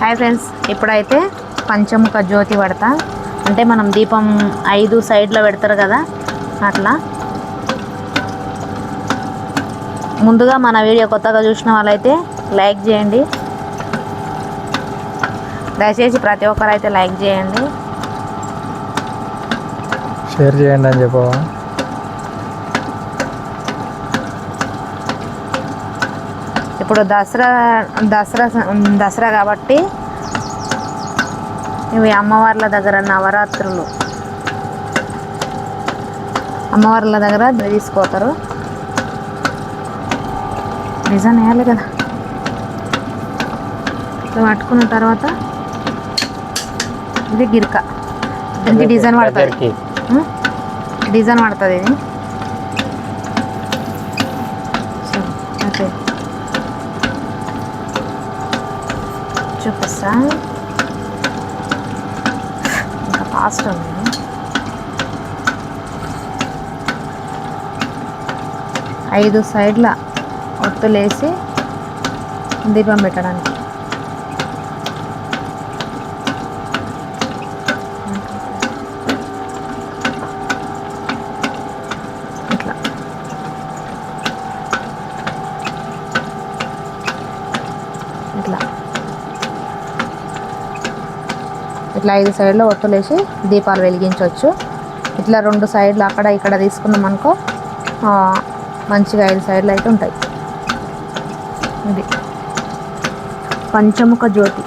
Hi friends ఇప్పుడైతే పంచముఖ జ్యోతి పడతా. అంటే మనం దీపం ఐదు సైడ్లో పెడతారు కదా అట్లా. ముందుగా మన వీడియో కొత్తగా చూసిన వాళ్ళైతే లైక్ చేయండి. దయచేసి ప్రతి ఒక్కరు అయితే లైక్ చేయండి. షేర్ చేయండి అని చెప్పవా? ఇప్పుడు దసరా దసరా దసరా కాబట్టి ఇవి అమ్మవార్ల దగ్గర నవరాత్రులు. అమ్మవార్ల దగ్గర తీసుకోతారు డిజైన్ వేయాలి కదా. ఇట్లా పట్టుకున్న తర్వాత ఇది గిరిక. దీనికి డిజైన్ పడుతుంది? డిజైన్ పడుతుంది ఇది. ఓకే. చూపిస్తా ఇంకా ఫాస్ట్ ఉంది. ఐదు సైడ్ల ఒత్తులేసి దీపం పెట్టడానికి. ఇట్లా. ఇట్లా. ఇట్లా ఐదు సైడ్లో ఒత్తులేసి దీపాలు వెలిగించవచ్చు. ఇట్లా రెండు సైడ్లు అక్కడ ఇక్కడ తీసుకున్నాం అనుకో మంచిగా ఐదు సైడ్లు అయితే ఉంటాయి. ఇది. పంచముఖ జ్యోతి.